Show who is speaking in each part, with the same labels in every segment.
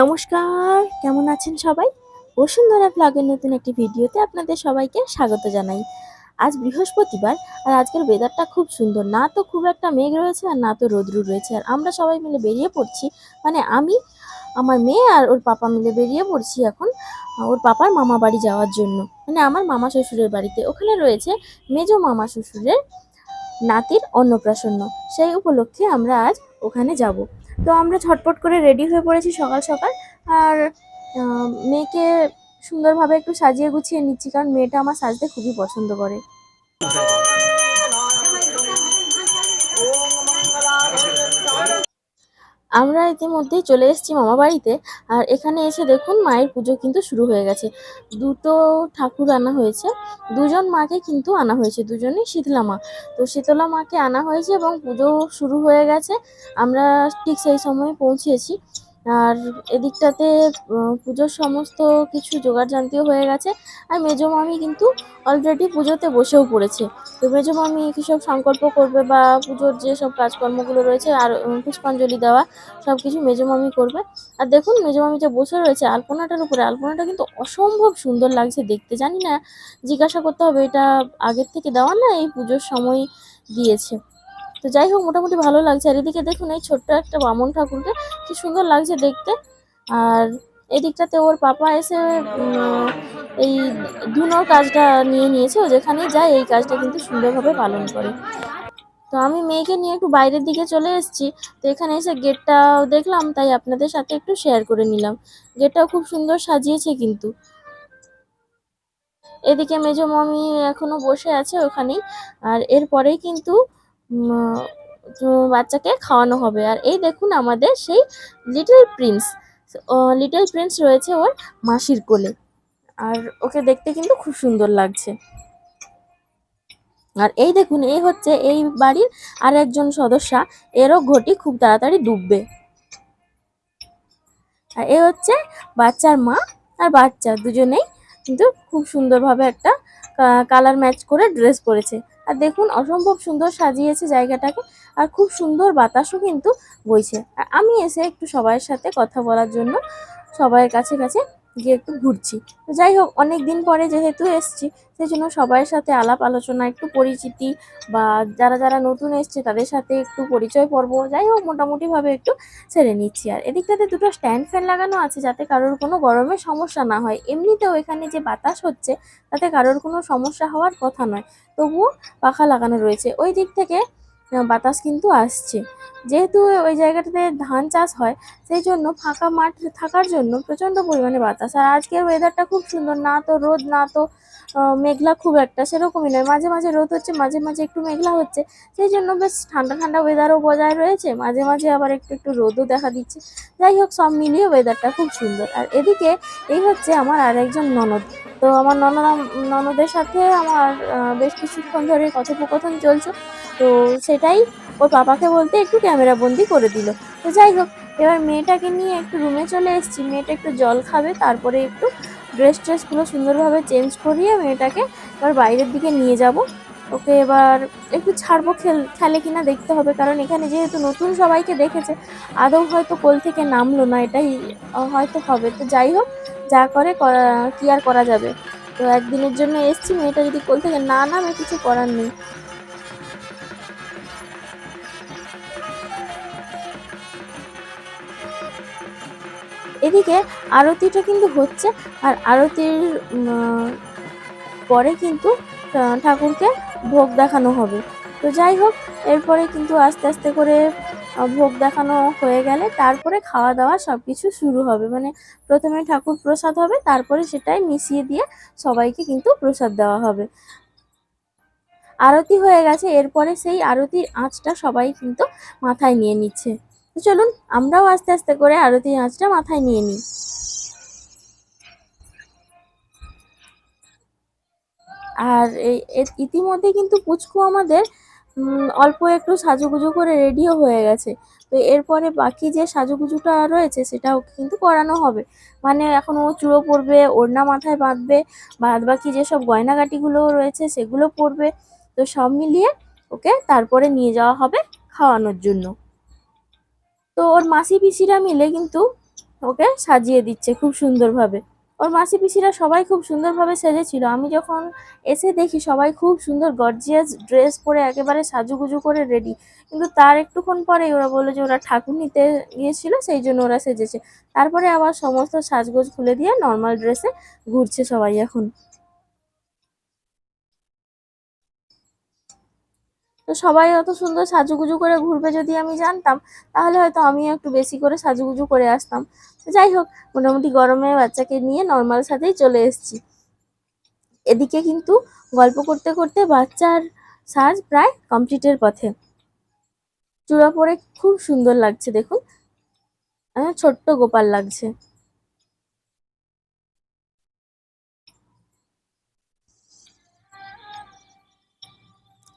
Speaker 1: নমস্কার, কেমন আছেন সবাই? বসুন্ধরা ব্লগের নতুন একটি ভিডিওতে আপনাদের সবাইকে স্বাগত জানাই। আজ বৃহস্পতিবার, আর আজকের ওয়েদারটা খুব সুন্দর। না তো খুব একটা মেঘ রয়েছে, আর না তো রোদ্রু রয়েছে। আর আমরা সবাই মিলে বেরিয়ে পড়ছি মানে আমি, আমার মেয়ে আর ওর পাপা মিলে বেরিয়ে পড়ছি এখন ওর পাপার মামা বাড়ি যাওয়ার জন্য। মানে আমার মামা শ্বশুরের বাড়িতে। ওখানে রয়েছে মেজো মামা শ্বশুরের নাতির অন্নপ্রাশন। সেই উপলক্ষে আমরা আজ ওখানে যাব। তো আমরা ঝটপট করে রেডি হয়ে পড়েছি সকাল সকাল। আর মেয়েকে সুন্দরভাবে একটু সাজিয়ে গুছিয়ে নিচ্ছি, কারণ মেয়েটা আমার সাজতে খুবই পছন্দ করে। আমরা ইতিমধ্যেই চলে এসেছি মামা বাড়িতে। আর এখানে এসে দেখুন মায়ের পুজো কিন্তু শুরু হয়ে গেছে। দুটো ঠাকুর আনা হয়েছে। দুজন মাকে কিন্তু আনা হয়েছে। দুজনই শীতলা মা। তো শীতলা মাকে আনা হয়েছে এবং পুজো শুরু হয়ে গেছে। আমরা ঠিক সেই সময়ে পৌঁছেছি। আর এদিকটাতে পুজোর সমস্ত কিছু জোগাড় জান্তিও হয়ে গেছে। আর মেজো মামি কিন্তু অলরেডি পুজোতে বসেও পড়েছে। তো মেজো মামি কিসব সংকল্প করবে বা পুজোর যে সব কাজকর্মগুলো রয়েছে, আর পুষ্পাঞ্জলি দেওয়া, সব কিছু মেজো মামি করবে। আর দেখুন মেজো মামি যে বসে রয়েছে আলপনাটার উপরে। আলপনাটা কিন্তু অসম্ভব সুন্দর লাগছে দেখতে। জানি না, জিজ্ঞাসা করতে হবে, এটা আগের থেকে দেওয়া না এই পুজোর সময় দিয়েছে? তো যাই হোক, মোটামুটি ভালো লাগছে। আর এদিকে দেখুন, এই ছোট্ট একটা বামন ঠাকুরকে কি সুন্দর লাগছে দেখতে। আর এদিকটাতে ওর পাপা এসে এই ধুনোর কাজটা নিয়ে নিয়েছে। ও যেখানেই যায়, এই কাজটা কিন্তু সুন্দরভাবে পালন করে। তো আমি মেয়েকে নিয়ে একটু বাইরের দিকে চলে এসেছি। তো এখানে এসে গেটটা দেখলাম, তাই আপনাদের সাথে একটু শেয়ার করে নিলাম। গেটটাও খুব সুন্দর সাজিয়েছে কিন্তু। এদিকে মেজো মামি এখনও বসে আছে ওখানেই। আর এরপরেই কিন্তু বাচ্চাকে খাওয়ানো হবে। আর এই দেখুন আমাদের সেই লিটল প্রিন্স লিটল প্রিন্স রয়েছে ওর মাসির কোলে। আর ওকে দেখতে কিন্তু খুব সুন্দর লাগছে। আর এই দেখুন, এই হচ্ছে এই বাড়ির আর একজন সদস্যা। এরও ঘটি খুব তাড়াতাড়ি ডুববে। আর এ হচ্ছে বাচ্চার মা আর বাচ্চা দুজনেই কিন্তু খুব সুন্দরভাবে একটা কালার ম্যাচ করে ড্রেস পরেছে। আর দেখুন, অসম্ভব সুন্দর সাজিয়েছে জায়গাটাকে আর খুব সুন্দর বাতাসও কিন্তু বইছে। আর আমি এসে একটু সবার সাথে কথা বলার জন্য সবাইয়ের কাছে কাছে গিয়ে একটু ঘুরছি। তো যাই হোক অনেক দিন পরে যেহেতু এসছি সেই জন্য সবার সাথে আলাপ আলোচনা, একটু পরিচিতি বা যারা যারা নতুন এসছে, তাদের সাথে একটু পরিচয় পর্ব, যাই হোক, মোটামুটিভাবে একটু ছেড়ে নিচ্ছি। আর এদিকটাতে দুটো স্ট্যান্ড ফ্যান লাগানো আছে, যাতে কারোর কোনো গরমের সমস্যা না হয়। এমনিতেও এখানে যে বাতাস হচ্ছে, তাতে কারোর কোনো সমস্যা হওয়ার কথা নয়, তবুও পাখা লাগানো রয়েছে। ওই দিক থেকে বাতাস কিন্তু আসছে। যেহেতু ওই জায়গাটাতে ধান চাষ হয়, সেই জন্য ফাঁকা মাঠ থাকার জন্য প্রচণ্ড পরিমাণে বাতাস। আর আজকের ওয়েদারটা খুব সুন্দর, না তো রোদ, না তো মেঘলা খুব একটা সেরকমই নয়। মাঝে মাঝে রোদ হচ্ছে, মাঝে মাঝে একটু মেঘলা হচ্ছে। সেই জন্য বেশ ঠান্ডা ঠান্ডা ওয়েদারও বজায় রয়েছে। মাঝে মাঝে আবার একটু একটু রোদও দেখা দিচ্ছে। যাই হোক, সব মিলিয়ে ওয়েদারটা খুব সুন্দর। আর এদিকে এই হচ্ছে আমার আরেকজন ননদ। তো আমার ননদ, ননদের সাথে আমার বেশ কিছুক্ষণ ধরে কথোপকথন চলছে। তো সেটাই ওর পাপাকে বলতে একটু ক্যামেরা বন্দি করে দিল। তো যাই হোক, এবার মেয়েটাকে নিয়ে একটু রুমে চলে এসেছি। মেয়েটা একটু জল খাবে, তারপরে একটু ড্রেস ট্রেসগুলো সুন্দরভাবে চেঞ্জ করিয়ে মেয়েটাকে এবার বাইরের দিকে নিয়ে যাব। ওকে, এবার একটু ছাড়বো খেল, খেলে কিনা দেখতে হবে। কারণ এখানে যেহেতু নতুন সবাইকে দেখেছে, আদৌ হয়তো কোল থেকে নামলো না, এটাই হয়তো হবে। তো যাই হোক, যা করে কি আর করা যাবে? তো একদিনের জন্য এসছি, মেয়েটা যদি কোল থেকে না নামে, কিছু করার নেই। এদিকে আরতিটা কিন্তু হচ্ছে, আর আরতির পরে কিন্তু ঠাকুরকে ভোগ দেখানো হবে। তো যাই হোক, এরপরে কিন্তু আস্তে আস্তে করে ভোগ দেখানো হয়ে গেলে তারপরে খাওয়া দাওয়া সব কিছু শুরু হবে। মানে প্রথমে ঠাকুর প্রসাদ হবে, তারপরে সেটাই মিশিয়ে দিয়ে সবাইকে কিন্তু প্রসাদ দেওয়া হবে। আরতি হয়ে গেছে, এরপরে সেই আরতির আঁচটা সবাই কিন্তু মাথায় নিয়ে নিচ্ছে। তো চলুন, আমরাও আস্তে আস্তে করে আরতি আঁচটা মাথায় নিয়ে নিই। আর ইতিমধ্যে কিন্তু পুচকু আমাদের অল্প একটু সাজুগুজু করে রেডিও হয়ে গেছে। তো এরপরে বাকি যে সাজুগুজুটা রয়েছে সেটাও কিন্তু করানো হবে। মানে এখন ও চুড়ো পরবে, ওড়না মাথায় বাঁধবে বাদ বাকি যেসব গয়নাগাটিগুলো রয়েছে, সেগুলো পরবে। তো সব মিলিয়ে ওকে তারপরে নিয়ে যাওয়া হবে খাওয়ানোর জন্য। তো ওর মাসি পিসিরা মিলে কিন্তু ওকে সাজিয়ে দিচ্ছে খুব সুন্দরভাবে। ওর মাসি পিসিরা সবাই খুব সুন্দরভাবে সেজেছিল। আমি যখন এসে দেখি সবাই খুব সুন্দর গর্জিয়াস ড্রেস পরে একেবারে সাজুগুজু করে রেডি কিন্তু তার একটুক্ষণ পরেই ওরা বলল যে ওরা ঠাকুর নিতে গিয়েছিল, সেই জন্য ওরা সেজেছে। তারপরে আবার সমস্ত সাজগোজ খুলে দিয়ে নর্মাল ড্রেসে ঘুরছে সবাই এখন। তো সবাই অত সুন্দর সাজুগুজু করে ঘুরবে যদি আমি জানতাম, তাহলে হয়তো আমিও একটু বেশি করে সাজুগুজু করে আসতাম। যাই হোক, মোটামুটি গরমে বাচ্চাকে নিয়ে নর্মাল সাথেই চলে এসেছি। এদিকে কিন্তু গল্প করতে করতে বাচ্চার সাজ প্রায় কমপ্লিটের পথে। চূড়া পরে খুব সুন্দর লাগছে দেখুন। ছোট্ট গোপাল লাগছে।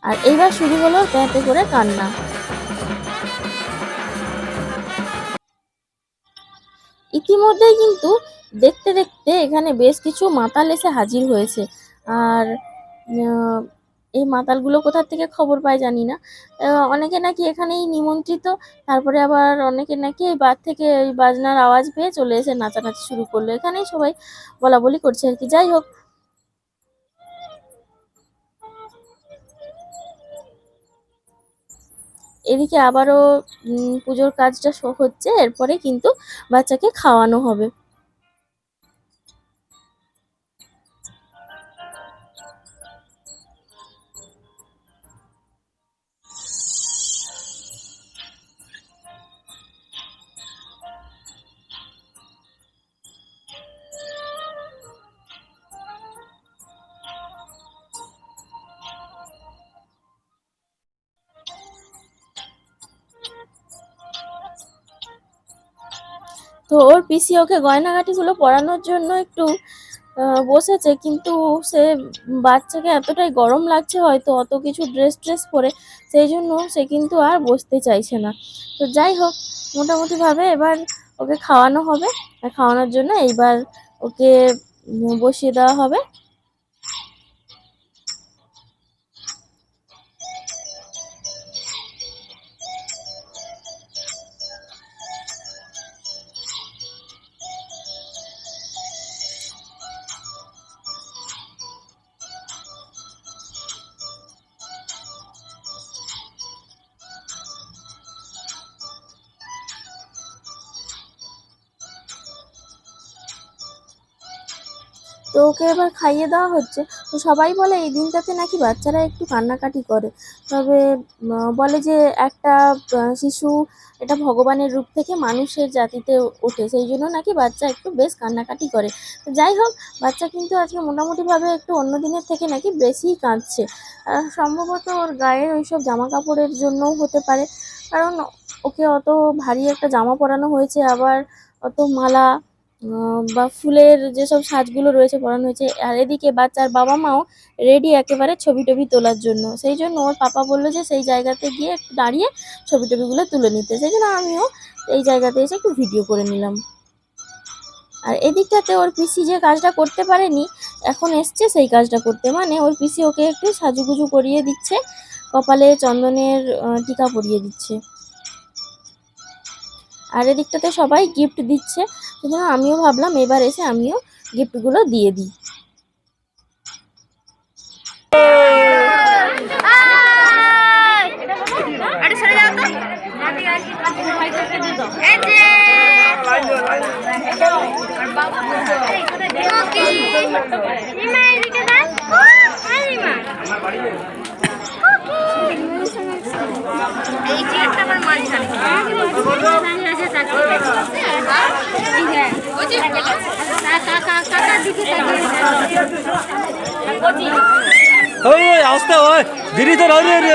Speaker 1: আর এইবার শুরু হলো প্যাঁপে করে কান্না। ইতিমধ্যেই কিন্তু দেখতে দেখতে এখানে বেশ কিছু মাতাল এসে হাজির হয়েছে। আর এই মাতালগুলো কোথার থেকে খবর পায় জানি না। অনেকে নাকি এখানেই নিমন্ত্রিত, তারপরে আবার অনেকে নাকি এই বার থেকে ওই বাজনার আওয়াজ পেয়ে চলে এসে নাচানাচি শুরু করল। এখানেই সবাই বলা বলি করছে আর কি। যাই হোক এদিকে আবারও পুজোর কাজটা হচ্ছে এরপরে কিন্তু বাচ্চাকে খাওয়ানো হবে। তো ওর পিসি ওকে গয়নাগাটিগুলো পরানোর জন্য একটু বসেছে, কিন্তু সে বাচ্চাকে এতটাই গরম লাগছে হয়তো, অত কিছু ড্রেস ট্রেস পরে, সেই জন্য সে কিন্তু আর বসতে চাইছে না। তো যাই হোক, মোটামুটিভাবে এবার ওকে খাওয়ানো হবে। খাওয়ানোর জন্য এইবার ওকে বসিয়ে দেওয়া হবে। তো ওকে এবার খাইয়ে দেওয়া হচ্ছে। তো সবাই বলে এই দিনটাতে নাকি বাচ্চারা একটু কান্নাকাটি করে। তবে বলে যে একটা শিশু এটা ভগবানের রূপ থেকে মানুষের জাতিতে ওঠে। সেই জন্য নাকি বাচ্চা একটু বেশ কান্নাকাটি করে। যাই হোক, বাচ্চা কিন্তু আজকে মোটামুটিভাবে একটু অন্য দিনের থেকে নাকি বেশিই কাঁদছে। সম্ভবত ওর গায়ের ওইসব জামা কাপড়ের জন্যও হতে পারে। কারণ ওকে অত ভারী একটা জামা পরানো হয়েছে, আবার অত মালা বা ফুলের যেসব সাজগুলো রয়েছে পরানো হয়েছে, আর এদিকে বাচ্চার বাবা মাও রেডি একেবারে ছবি টবি তোলার জন্য। সেই জন্য ওর পাপা বলল যে সেই জায়গাতে গিয়ে একটু দাঁড়িয়ে ছবি টবিগুলো তুলে নিতে। সেই জন্য আমিও এই জায়গাতে এসে একটু ভিডিও করে নিলাম। আর এদিকটাতে ওর পিসি যে কাজটা করতে পারেনি, এখন এসছে সেই কাজটা করতে। মানে ওর পিসি ওকে একটু সাজুগুজু করিয়ে দিচ্ছে, কপালে চন্দনের টিকা পরিয়ে দিচ্ছে। আর এদিকটাতে সবাই গিফট দিচ্ছে। সেজন্য আমিও ভাবলাম এবার এসে আমিও গিফটগুলো দিয়ে দিই।
Speaker 2: আরে সরে যাও তো। এই চেয়ারটা আমার মাঝখানে।
Speaker 3: ওই ওই, আসতে, ওই। দিদি তো রে রে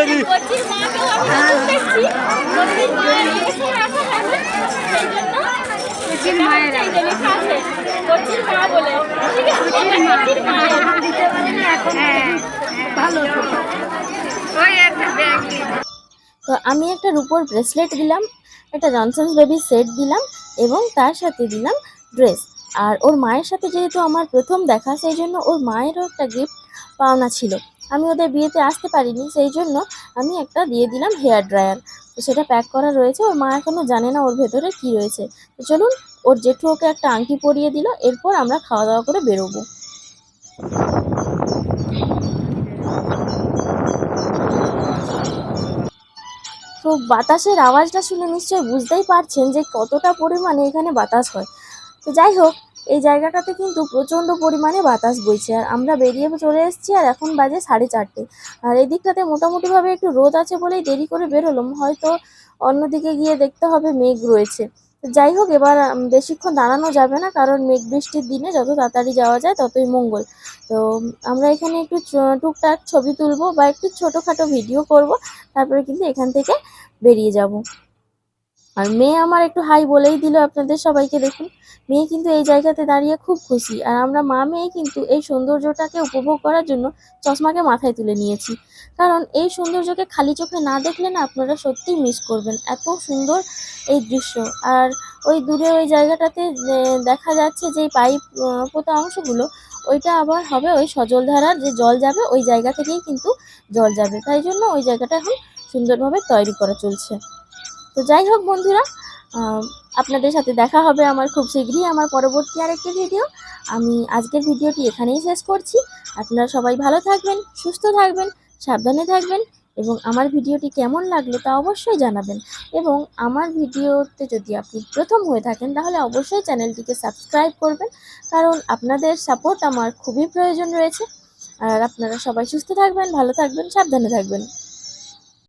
Speaker 2: ব্যাগ
Speaker 1: তো আমি একটা রুপোর ব্রেসলেট দিলাম, একটা জনসন্স বেবি সেট দিলাম। এবং তার সাথে দিলাম ড্রেস। আর ওর মায়ের সাথে যেহেতু আমার প্রথম দেখা, সেই জন্য ওর মায়েরও একটা গিফট পাওনা ছিল। আমি ওদের বিয়েতে আসতে পারিনি, সেই জন্য আমি একটা দিয়ে দিলাম হেয়ার ড্রায়ার তো সেটা প্যাক করা রয়েছে, ওর মা এখনও জানে না ওর ভেতরে কি রয়েছে। তো চলুন, ওর জেঠু ওকে একটা আংটি পরিয়ে দিল, এরপর আমরা খাওয়া দাওয়া করে বেরোবো। তো বাতাসের আওয়াজটা শুনে নিশ্চয়ই বুঝতেই পারছেন যে কতটা পরিমাণে এখানে বাতাস হয়। তো যাই হোক, এই জায়গাটাতে কিন্তু প্রচণ্ড পরিমাণে বাতাস বইছে। আর আমরা বেরিয়ে চলে এসেছি আর এখন বাজে সাড়ে চারটে। আর এই দিকটাতে মোটামুটিভাবে একটু রোদ আছে বলেই দেরি করে বেরোলাম। হয়তো অন্যদিকে গিয়ে দেখতে হবে মেঘ রয়েছে। যাই হোক, এবার বেশিক্ষণ দাঁড়ানো যাবে না। কারণ মেঘ বৃষ্টির দিনে যত তাড়াতাড়ি যাওয়া যায় ততই মঙ্গল। তো আমরা এখানে একটু টুকটাক ছবি তুলবো বা একটু ছোটোখাটো ভিডিও করব, তারপরে কিন্তু এখান থেকে বেরিয়ে যাব। আর মেয়ে আমার একটু হাই বলেই দিল আপনাদের সবাইকে দেখুন। মেয়ে কিন্তু এই জায়গাতে দাঁড়িয়ে খুব খুশি। আর আমরা মা মেয়ে কিন্তু এই সৌন্দর্যটাকে উপভোগ করার জন্য চশমাকে মাথায় তুলে নিয়েছি। কারণ এই সৌন্দর্যকে খালি চোখে না দেখলে না আপনারা সত্যিই মিস করবেন। এত সুন্দর এই দৃশ্য। আর ওই দূরে ওই জায়গাটাতে দেখা যাচ্ছে যে পাইপ পোতা অংশগুলো ওইটা আবার হবে ওই সজলধারার যে জল যাবে ওই জায়গা থেকেই কিন্তু জল যাবে। তাই জন্য ওই জায়গাটা এখন সুন্দরভাবে তৈরি করা চলছে। তো যাই হোক বন্ধুরা আপনাদের সাথে দেখা হবে আমার খুব শীঘ্রই আমার পরবর্তী আরেকটি ভিডিও। আমি আজকের ভিডিওটি এখানেই শেষ করছি। আপনারা সবাই ভালো থাকবেন, সুস্থ থাকবেন, সাবধানে থাকবেন। এবং আমার ভিডিওটি কেমন লাগল তা অবশ্যই জানাবেন। এবং আমার ভিডিওতে যদি আপনি প্রথম হয়ে থাকেন, তাহলে অবশ্যই চ্যানেলটিকে সাবস্ক্রাইব করবেন। কারণ আপনাদের সাপোর্ট আমার খুবই প্রয়োজন রয়েছে। আর আপনারা সবাই সুস্থ থাকবেন, ভালো থাকবেন, সাবধানে থাকবেন।